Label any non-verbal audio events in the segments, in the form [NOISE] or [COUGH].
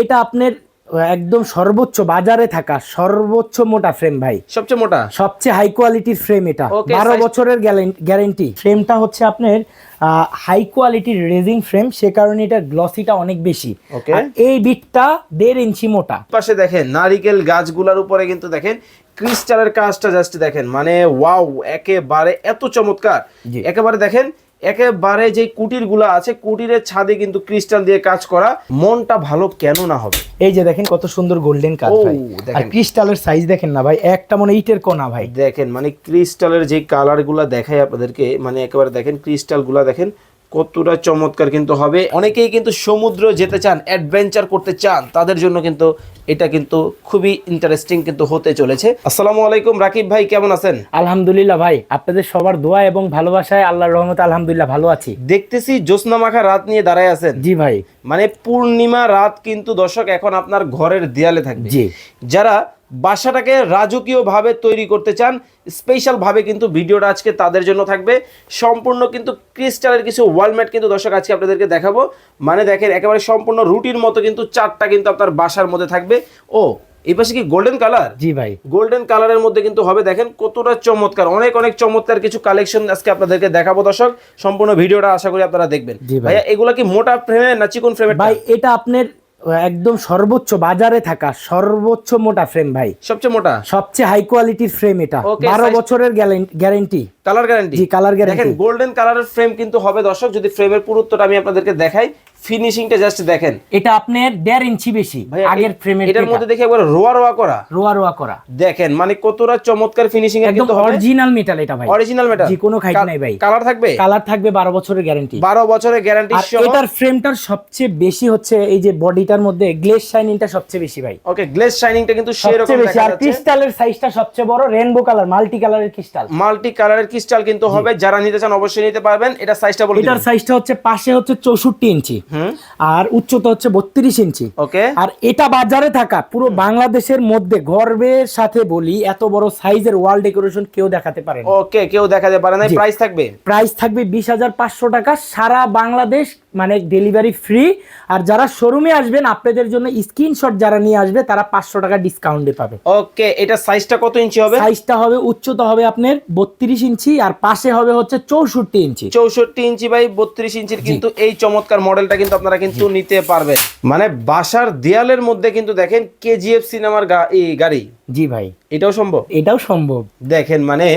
এটা আপনার একদম সর্বোচ্চ বাজারে থাকা সর্বোচ্চ মোটা ফ্রেম ভাই। সবচেয়ে মোটা? সবচেয়ে হাই কোয়ালিটির ফ্রেম এটা। বারো বছরের গ্যারেন্টি ফ্রেমটা হচ্ছে আপনার হাই কোয়ালিটির রেজিং ফ্রেম সে কারণে এটা গ্লসিটা অনেক বেশি। আর এই বিটটা দেড় ইঞ্চি মোটা। পাশে দেখেন নারিকেল গাছগুলোর উপরে কিন্তু দেখেন ক্রিস্টালের কাজটা জাস্ট দেখেন। মানে ওয়াও একেবারে এত চমৎকার। একেবারে দেখেন একেবারে যে কুটিরগুলা আছে কুটিরের ছাদে কিন্তু ক্রিস্টাল দিয়ে কাজ করা। মনটা ভালো কেন না হবে? এই যে দেখেন কত সুন্দর গোল্ডেন কাজ ভাই। আর ক্রিস্টালের সাইজ দেখেন না ভাই একটা মনে ইটের কোনা ভাই। দেখেন মানে ক্রিস্টালের যে কালারগুলা দেখায় আপনাদেরকে মানে একেবারে দেখেন ক্রিস্টালগুলা দেখেন কতটা চমৎকার কিন্তু হবে। অনেকেই কিন্তু সমুদ্র যেতে চান অ্যাডভেঞ্চার করতে চান তাদের জন্য কিন্তু এটা কিন্তু খুবই ইন্টারেস্টিং কিন্তু হতে চলেছে। আসসালামু আলাইকুম রাকিব ভাই কেমন আছেন? আলহামদুলিল্লাহ ভাই আপনাদের সবার দোয়া এবং ভালোবাসায় আল্লাহর রহমতে আলহামদুলিল্লাহ ভালো আছি। দেখতেছি জ্যোৎস্না মাখা রাত নিয়ে দাঁড়ায় আছেন। জি ভাই। মানে পূর্ণিমা রাত কিন্তু দর্শক এখন আপনার ঘরের দেয়ালে থাকবে। জি। যারা বাসাটাকে রাজকীয়ভাবে তৈরি করতে চান। স্পেশালভাবে কিন্তু ভিডিওটা আজকে তাদের জন্য থাকবে। সম্পূর্ণ কিন্তু ক্রিস্টালের কিছু ওয়ালমেট কিন্তু দর্শক আজকে আপনাদেরকে দেখাবো। মানে দেখেন একেবারে সম্পূর্ণ রুটির মতো কিন্তু চারটা কিন্তু আপনার বাসার মধ্যে থাকবে। ও এই পাশে কি গোল্ডেন কালার জি ভাই। গোল্ডেন কালারের মধ্যে কিন্তু হবে দেখেন কতটা চমৎকার। অনেক অনেক চমৎকার কিছু কালেকশন আজকে আপনাদেরকে দেখাবো দর্শক। সম্পূর্ণ ভিডিওটা আশা করি আপনারা দেখবেন। ভাইয়া এগুলা কি মোটা ফ্রেমে না চিকন ফ্রেমে ভাই এটা আপনার একদম সর্বোচ্চ বাজারে থাকা সর্বোচ্চ মোটা ফ্রেম ভাই। সবচেয়ে মোটা? সবচেয়ে হাই কোয়ালিটির ফ্রেম এটা। বারো বছরের গ্যারেন্টি কালার গ্যারান্টি জি, color guarantee। দেখেন গোল্ডেন কালারের ফ্রেম কিন্তু হবে দর্শক যদি ফ্রেমের পুরুত্বটা আমি আপনাদেরকে দেখাই ফিনিশিংটা জাস্ট দেখেন। এটা আপনার দেড় ইঞ্চি বেশি আগের ফ্রেমের এটার মধ্যে দেখে একবার রোয়া রোয়া করা। রোয়া রোয়া করা। দেখেন মানে কতটা চমৎকার ফিনিশিং এর একদম কিন্তু হবে। অরিজিনাল মেটাল এটা ভাই। অরিজিনাল মেটাল জি, কোনো খাইট নাই ভাই। কালার থাকবে? কালার থাকবে বারো বছরের গ্যারান্টি বারো বছরের গ্যারান্টি আর সহ এটার ফ্রেমটার সবচেয়ে বেশি হচ্ছে এই যে বডিটার মধ্যে গ্লেজ শাইনিংটা সবচেয়ে বেশি ভাই। ওকে গ্লেজ শাইনিংটা কিন্তু সেরকম দেখা আর যাচ্ছে। ক্রিস্টালের সাইজটা সবচেয়ে বড় রেনবো কালার মাল্টি কালারের ক্রিস্টাল মাল্টি কালারের ক্রিস্টাল কিন্তু হবে যারা নিতে চান অবশ্যই নিতে পারবেন। এটা সাইজটা বলুন এটার সাইজটা হচ্ছে পাশে হচ্ছে চৌষট্টি ইঞ্চি। আর উচ্চতা হচ্ছে বত্রিশ ইঞ্চি। ওকে। আর এটা বাজারে থাকা পুরো বাংলাদেশের মধ্যে গর্বের সাথে বলি এত বড় সাইজের ওয়াল ডেকোরেশন কেউ দেখাতে পারে না। ওকে কেউ দেখাতে পারে না। প্রাইস থাকবে? প্রাইস থাকবে বিশ হাজার পাঁচশো টাকা। সারা বাংলাদেশ মানে ডেলিভারি ফ্রি আর যারা শোরুমে আসবেন আপনাদের জন্য স্ক্রিনশট যারা নিয়ে আসবে তারা পাঁচশো টাকা ডিসকাউন্টে পাবে। ওকে এটা সাইজটা কত ইঞ্চি হবে? সাইজটা হবে উচ্চতা হবে আপনার বত্রিশ ইঞ্চি আর পাশে হবে হচ্ছে চৌষট্টি ইঞ্চি। চৌষট্টি ইঞ্চি বাই বত্রিশ ইঞ্চির কিন্তু এই চমৎকার মডেলটা কিন্তু আপনারা কিন্তু নিতে পারবেন। মানে বাসার দেয়ালের মধ্যে কিন্তু দেখেন কেজিএফ সিনেমার গাড়ি। জি ভাই। এটাও সম্ভব? এটাও সম্ভব। দেখেন মানে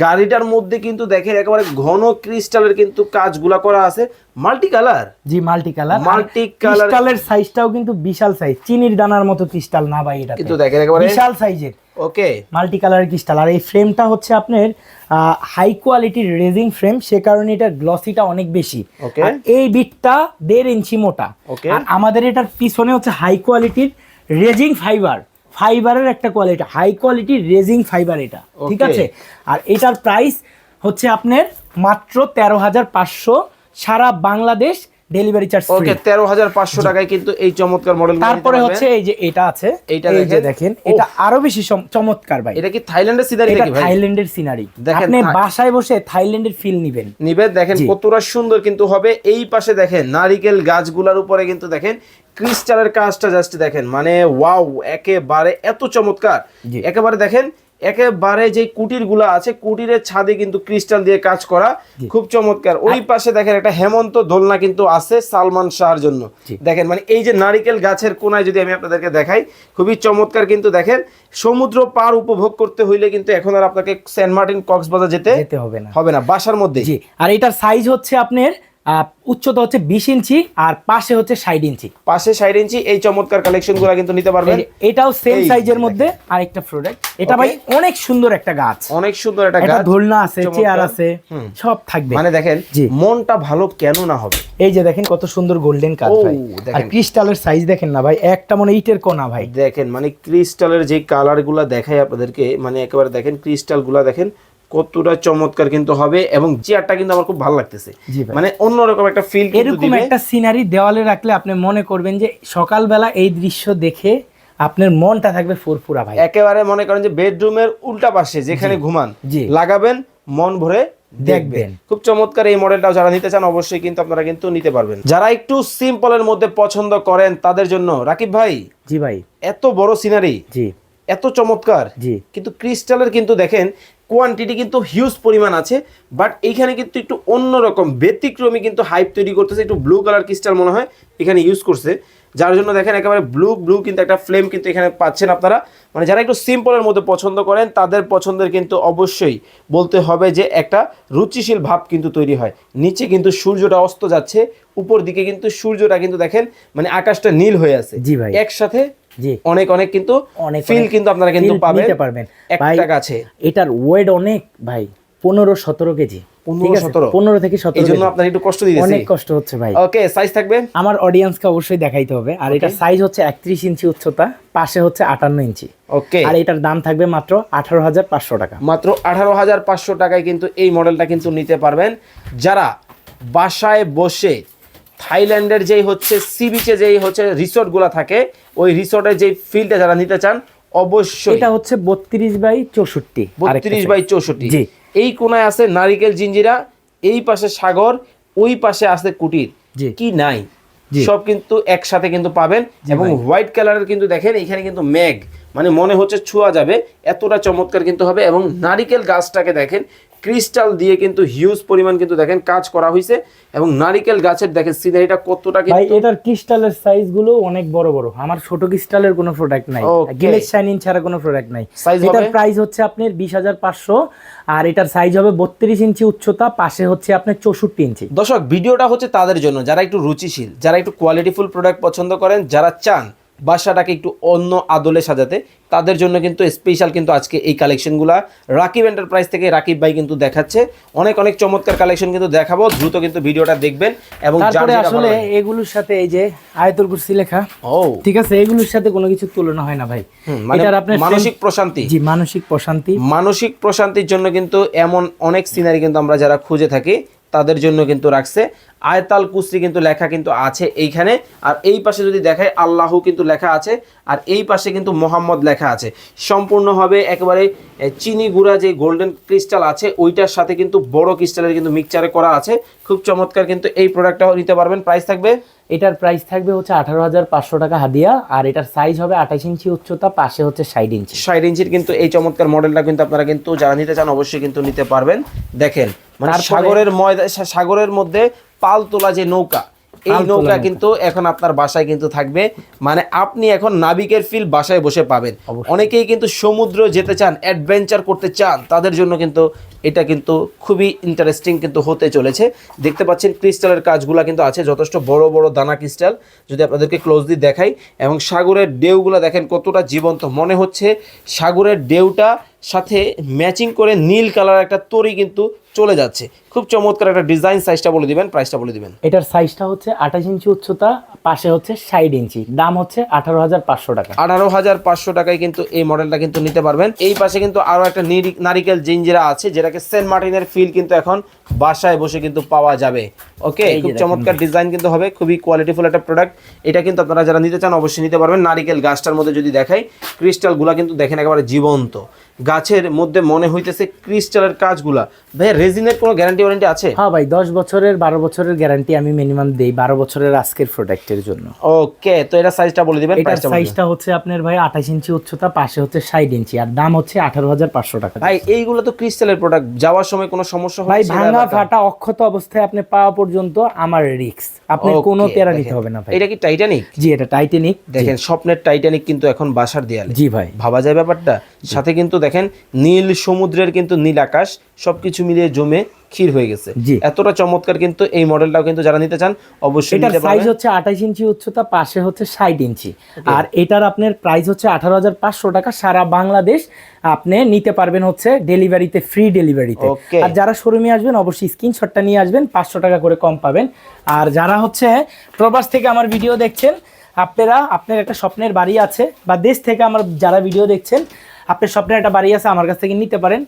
গাড়িটার মধ্যে কিন্তু দেখেন একেবারে ঘন ক্রিস্টালের কিন্তু কাজগুলা করা আছে। Multi colour? জি মাল্টি কালার। Multi colour- ক্রিস্টালের সাইজটাও কিন্তু বিশাল সাইজ। চিনির দানার মতো ক্রিস্টাল না ভাই এটা কিন্তু দেখেন একেবারে বিশাল সাইজের। ওকে। Multi colour crystal. আর এই ফ্রেমটা হচ্ছে আপনার হাই কোয়ালিটির রেজিং ফ্রেম। সে কারণে এটা গ্লসিটা অনেক বেশি. আর এই বিটটা দেড় ইঞ্চি মোটা. আর আমাদের এটার পিছনে হচ্ছে হাই কোয়ালিটির রেজিং ফাইবার। ফাইবারের একটা quality high quality resin fibre এটা ঠিক আছে? আর এটার প্রাইস হচ্ছে আপনার মাত্র তেরো হাজার পাঁচশো সারা বাংলাদেশ ডেলিভারি চার্জ ওকে তেরো হাজার পাঁচশো টাকায় কিন্তু এই চমৎকার মডেল তারপরে হচ্ছে এই যে এটা আছে এইটা দেখেন। এটা আরও বেশি চমৎকার ভাই। এটা কি থাইল্যান্ডের এটা নাকি ভাই? থাইল্যান্ডের সিনারি। দেখেন, আপনি বাসায় বসে থাইল্যান্ডের ফিল নিবেন। নিবে দেখেন জি। কতটা সুন্দর কিন্তু হবে। এই পাশে দেখেন নারিকেল গাছগুলোর উপরে কিন্তু দেখেন ক্রিস্টালের কাজটা জাস্ট দেখেন। মানে ওয়াও একেবারে এত চমৎকার। একেবারে দেখেন একেবারে যে কুটিরগুলা আছে কুটিরের ছাদে কিন্তু ক্রিস্টাল দিয়ে কাজ করা খুব চমৎকার। ওই পাশে দেখেন একটা হেমন্ত দোলনা কিন্তু আছে সালমান শাহর জন্য। দেখেন মানে এই যে নারিকেল গাছের কোনায় যদি আমি আপনাদেরকে দেখাই খুবই চমৎকার কিন্তু দেখেন সমুদ্র পার উপভোগ করতে হইলে কিন্তু এখন আর আপনাকে সেন্ট মার্টিন কক্সবাজার যেতে যেতে হবে না। হবে না বাসার মধ্যে। আর এটার সাইজ হচ্ছে আপনার উচ্চতা হচ্ছে বিশ ইঞ্চি আর পাশে হচ্ছে ষাট ইঞ্চি। পাশে ষাট ইঞ্চি এই চমৎকার কালেকশনগুলা কিন্তু নিতে পারবেন। এটাও সেম সাইজের। মধ্যে আরেকটা প্রোডাক্ট এটা ভাই অনেক সুন্দর একটা গাছ। অনেক সুন্দর একটা গাছ। দোলনা আছে চেয়ার আছে সব থাকবে। মানে দেখেন। মনটা ভালো কেন না হবে? এই যে দেখেন কত সুন্দর গোল্ডেন কাজ ভাই। আর ক্রিস্টালের সাইজ দেখেন না ভাই একটা মনে ইটের কোনা ভাই। দেখেন মানে ক্রিস্টালের যে কালারগুলা দেখায় আপনাদেরকে মানে একেবারে দেখেন ক্রিস্টালগুলা দেখেন কতটা চমৎকার কিন্তু হবে এবং চেয়ারটা কিন্তু আমার খুব ভালো লাগতেছে। মানে অন্যরকম একটা ফিল এরকম একটা সিনারি দেওয়ালে রাখলে আপনি মনে করবেন যে সকালবেলা এই দৃশ্য দেখে আপনার মনটা থাকবে ফুরফুরা ভাই। একেবারে মনে করেন যে বেডরুমের উল্টা পাশে যেখানে ঘুমান। লাগাবেন মন ভরে দেখবেন। খুব চমৎকার এই মডেলটাও যারা নিতে চান অবশ্যই কিন্তু আপনারা কিন্তু নিতে পারবেন। যারা একটু সিম্পলের মধ্যে পছন্দ করেন তাদের জন্য রাকিব ভাই জি ভাই। এত বড় সিনারি জি। এত চমৎকার জি। কিন্তু ক্রিস্টালের কিন্তু দেখেন কোয়ান্টিটি কিন্তু হিউজ পরিমাণ আছে বাট এইখানে কিন্তু একটু অন্যরকম ব্যতিক্রমী কিন্তু হাইপ তৈরি করতেছে একটু ব্লু কালার ক্রিস্টাল মনে হয় এখানে ইউজ করছে। যার জন্য দেখেন একেবারে ব্লু ব্লু কিন্তু একটা ফ্লেম কিন্তু এখানে পাচ্ছেন আপনারা। মানে যারা একটু সিম্পলের মধ্যে পছন্দ করেন তাদের পছন্দের কিন্তু অবশ্যই বলতে হবে যে একটা রুচিশীল ভাব কিন্তু তৈরি হয়। নিচে কিন্তু সূর্যটা অস্ত যাচ্ছে উপর দিকে কিন্তু সূর্যটা কিন্তু দেখেন মানে আকাশটা নীল হয়ে আছে। জি ভাই। একসাথে অনেক অনেক কিন্তু অনেক ফিল কিন্তু আপনারা কিন্তু পাবেন। নিতে পারবেন। একটা গাছে এটার ওয়েট অনেক ভাই পনেরো সতেরো কেজি। 15 17 পনেরো থেকে সতেরো জন্য আপনার একটু কষ্ট দিতেছি। অনেক কষ্ট হচ্ছে ভাই। ওকে সাইজ থাকবে? আমার অডিয়েন্সকে অবশ্যই দেখাইতে হবে। আর এটা সাইজ হচ্ছে একত্রিশ ইঞ্চি উচ্চতা পাশে হচ্ছে আটান্ন ইঞ্চি। ওকে আর এটার দাম থাকবে মাত্র আঠারো হাজার পাঁচশো টাকা। মাত্র আঠারো হাজার পাঁচশো টাকায় কিন্তু এই মডেলটা কিন্তু নিতে পারবেন। যারা বাসায় বসে থাইল্যান্ডের যেই হচ্ছে সি বিচে যেই হচ্ছে রিসোর্টগুলো থাকে ওই রিসোর্টের যেই ফিলটা যারা নিতে চান অবশ্যই। এটা হচ্ছে বত্রিশ বাই চৌষট্টি বত্রিশ বাই চৌষট্টি। এই কোনায় আছে নারিকেল জিঞ্জিরা এই পাশে সাগর ওই পাশে আছে কুটির। কি নাই। সব কিন্তু একসাথে কিন্তু পাবেন। এবং হোয়াইট কালারের কিন্তু দেখেন এখানে কিন্তু মেঘ। মানে মনে হচ্ছে ছোঁয়া যাবে। এতটা চমৎকার কিন্তু হবে। এবং নারিকেল গাছটাকে দেখেন ক্রিস্টাল দিয়ে কিন্তু হিউজ পরিমাণ কিন্তু দেখেন কাজ করা হয়েছে এবং নারিকেল গাছের দেখেন সিনারিটা কতটা ভাই এটার ক্রিস্টালের সাইজগুলো অনেক বড় বড়। আমার ছোট ক্রিস্টালের কোনো প্রোডাক্ট নাই. গিলেজ শাইনিং ছাড়া কোনো প্রোডাক্ট নাই। এটার প্রাইস হচ্ছে আপনার বিশ হাজার পাঁচশো আর এটার সাইজ হবে বত্রিশ ইঞ্চি উচ্চতা পাশে হচ্ছে আপনার চৌষট্টি ইঞ্চি। দর্শক ভিডিওটা হচ্ছে তাদের জন্য। যারা একটু রুচিশীল যারা একটু কোয়ালিটিফুল প্রোডাক্ট পছন্দ করেন যারা চান বাসাটাকে একটু অন্য আদলে সাজাতে। তাদের জন্য কিন্তু স্পেশাল কিন্তু আজকে এই কালেকশনগুলা রাকিব এন্টারপ্রাইজ থেকে রাকিব ভাই কিন্তু দেখাচ্ছে। অনেক অনেক চমৎকার কালেকশন কিন্তু দেখাবো। দ্রুত কিন্তু ভিডিওটা দেখবেন এবং তারপরে আসলে এগুলোর সাথে এই যে আয়তুল কুরসি লেখা। ও। ঠিক আছে এগুলোর সাথে কোনো কিছু তুলনা হয় না ভাই। মানে এটার আপনার মানসিক প্রশান্তি। জি মানসিক প্রশান্তি। মানসিক প্রশান্তির জন্য কিন্তু এমন অনেক সিনারি কিন্তু আমরা যারা খুঁজে থাকি তাদের জন্য কিন্তু রাখছে। আয়তাল কুসরি কিন্তু লেখা কিন্তু আছে এইখানে। আর এই পাশে যদি দেখায় আল্লাহ কিন্তু লেখা আছে। আর এই পাশে কিন্তু মোহাম্মদ লেখা আছে। সম্পূর্ণ হবে একেবারে চিনি গুঁড়া যে গোল্ডেন ক্রিস্টাল আছে ওইটার সাথে কিন্তু বড় ক্রিস্টালের কিন্তু মিক্সচারে করা আছে। খুব চমৎকার কিন্তু এই প্রোডাক্টটাও নিতে পারবেন। প্রাইস থাকবে? এটার প্রাইস থাকবে হচ্ছে আঠারো হাজার পাঁচশো টাকা হাদিয়া। আর এটার সাইজ হবে আঠাশ ইঞ্চি উচ্চতা পাশে হচ্ছে ষাট ইঞ্চি। ষাট ইঞ্চির কিন্তু এই চমৎকার মডেলটা কিন্তু আপনারা কিন্তু যারা নিতে চান অবশ্যই কিন্তু নিতে পারবেন। দেখেন মানে সাগরের ময়দা সাগরের মধ্যে পাল তোলা যে নৌকা এই নৌকা নৌকা। কিন্তু এখন আপনার বাসায় কিন্তু থাকবে। মানে আপনি এখন নাবিকের ফিল বাসায় বসে পাবেন। অনেকেই কিন্তু সমুদ্র যেতে চান অ্যাডভেঞ্চার করতে চান তাদের জন্য কিন্তু এটা কিন্তু খুবই ইন্টারেস্টিং কিন্তু হতে চলেছে। দেখতে পাচ্ছেন ক্রিস্টালের কাজগুলো কিন্তু আছে যথেষ্ট বড় বড় দানা ক্রিস্টাল যদি আপনাদেরকে ক্লোজলি দেখাই এবং সাগরের ঢেউগুলো দেখেন কতটা জীবন্ত। মনে হচ্ছে সাগরের ঢেউটা সাথে ম্যাচিং করে নীল কালার একটা তরি কিন্তু চলে যাচ্ছে। খুব চমৎকার একটা ডিজাইন সাইজটা বলে দিবেন প্রাইসটা বলে দিবেন। এটার সাইজটা হচ্ছে আঠাশ ইঞ্চি উচ্চতা পাশে হচ্ছে ষাট ইঞ্চি। দাম হচ্ছে আঠারো হাজার পাঁচশো টাকা। আঠারো হাজার পাঁচশো টাকায় কিন্তু এই মডেলটা কিন্তু নিতে পারবেন। এই পাশে কিন্তু আরও একটা নিরি- নারিকেল জিঞ্জিরা আছে যেটাকে সেন্ট মার্টিনের ফিল কিন্তু এখন বাসায় বসে কিন্তু পাওয়া যাবে। ওকে খুব চমৎকার ডিজাইন কিন্তু হবে খুবই কোয়ালিটিফুল একটা প্রোডাক্ট এটা কিন্তু আপনারা যারা নিতে চান অবশ্যই নিতে পারবেন। নারিকেল গাছটার মধ্যে যদি দেখাই ক্রিস্টালগুলা কিন্তু দেখেন একেবারে জীবন্ত। গাছের মধ্যে মনে হইতেছে ক্রিস্টালের কাজগুলা। ভাই রেজিনের কোনো গ্যারান্টি ওয়ারেন্টি আছে? হ্যাঁ ভাই দশ বছরের বারো বছরের গ্যারান্টি আমি মিনিমাম দেই বারো বছরের আজকের প্রোডাক্টের জন্য। ওকে তো এটা সাইজটা বলে দিবেন দিবেন। সাইজটা হচ্ছে আপনার ভাই আঠাশ ইঞ্চি উচ্চতা পাশে হচ্ছে ষাট ইঞ্চি আর দাম হচ্ছে আঠারো হাজার পাঁচশো টাকা। ভাই এইগুলো তো ক্রিস্টালের প্রোডাক্ট যাওয়ার সময় কোনো সমস্যা ভাই ভাঙা ফাটা অক্ষত অবস্থায় আপনি পাওয়া পর্যন্ত আমার রিক্স আপনি কোনো প্যারা নিতে হবে না ভাই। এটা কি টাইটানিক জি এটা টাইটানিক দেখেন স্বপ্নের টাইটানিক কিন্তু এখন বাসার দেয়ালে। জি ভাই। ভাবা যায় ব্যাপারটা? সাথে কিন্তু দেখেন নীল সমুদ্রের কিন্তু নীল আকাশ সবকিছু মিলিয়ে জমে ক্ষীর হয়ে গেছে। এতটা চমৎকার কিন্তু এই মডেলটাও কিন্তু যারা নিতে চান অবশ্যই এটার সাইজ হচ্ছে আঠাশ ইঞ্চি উচ্চতা পাশে হচ্ছে ষাট ইঞ্চি। আর এটার আপনার প্রাইস হচ্ছে আঠারো হাজার পাঁচশো টাকা সারা বাংলাদেশ আপনি নিতে পারবেন হচ্ছে ডেলিভারিতে ফ্রি ডেলিভারিতে আর যারা শোরুমে আসবেন অবশ্যই স্ক্রিনশটটা নিয়ে আসবেন পাঁচশো টাকা করে কম পাবেন। আর যারা হচ্ছে প্রবাস থেকে আমার ভিডিও দেখছেন আপনারা আপনার একটা স্বপ্নের বাড়ি আছে বা দেশ থেকে আমার যারা ভিডিও দেখছেন আপনার স্বপ্নের একটা বাড়ি আছে আমার কাছ থেকে নিতে পারেন।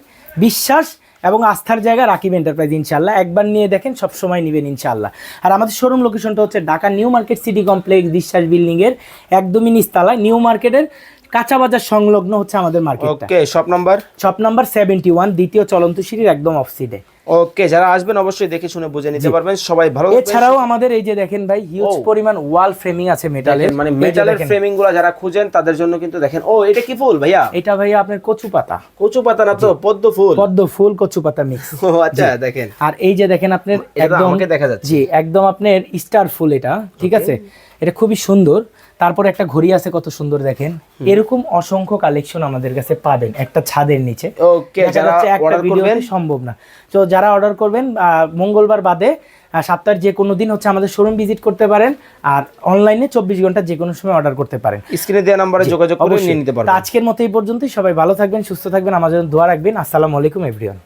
বিশ্বাস এবং আস্থার জায়গা রাকিব এন্টারপ্রাইজ ইনশাল্লাহ একবার নিয়ে দেখেন সব সময় নেবেন ইনশাল্লাহ আর আমাদের শোরুম লোকেশনটা হচ্ছে Dhaka new market city complex Biswas building এর একদমই নিচতলায়। নিউ মার্কেটের কাঁচা বাজার সংলগ্ন হচ্ছে আমাদের market okay shop number shop number seventy one দ্বিতীয় চলন্ত সিঁড়ির একদম অফ সিটে ওকে যারা আসবেন অবশ্যই দেখে শুনে বুঝে নিতে পারবেন। সবাই ভালো এছাড়াও আমাদের এই যে দেখেন ভাই হিউজ পরিমাণ ওয়াল ফ্রেমিং আছে মেটালের মানে মেটালের ফ্রেমিংগুলো যারা খুঁজেন তাদের জন্য কিন্তু দেখেন ও এটা কি ফুল ভাইয়া? এটা ভাইয়া আপনার কচু পাতা। কচু পাতা না তো পদ্ম ফুল। পদ্ম ফুল কচু পাতা মিক্স [LAUGHS] ও আচ্ছা দেখেন। আর এই যে দেখেন আপনার একদম আমাকে দেখা যাচ্ছে। জি একদম আপনার স্টার ফুল এটা ঠিক আছে? এটা খুবই সুন্দর। তারপর একটা ঘড়ি আছে কত সুন্দর দেখেন। এরকম অসংখ্য কালেকশন আমাদের কাছে পাবেন একটা ছাদের নিচে। যারা একটা ভিডিওতে সম্ভব না। তো যারা অর্ডার করবেন আহ, মঙ্গলবার বাদে সপ্তাহের যে কোনো দিন হচ্ছে আমাদের শোরুম ভিজিট করতে পারেন আর অনলাইনে চব্বিশ ঘণ্টা যে কোনো সময় অর্ডার করতে পারেন। স্ক্রিনে দেওয়া নাম্বারে যোগাযোগ করে। নিয়ে নিতে পারেন আজকের মতো এই পর্যন্তই। সবাই ভালো থাকবেন সুস্থ থাকবেন আমাদের দোয়া রাখবেন। আসসালামু আলাইকুম এভরিওয়ান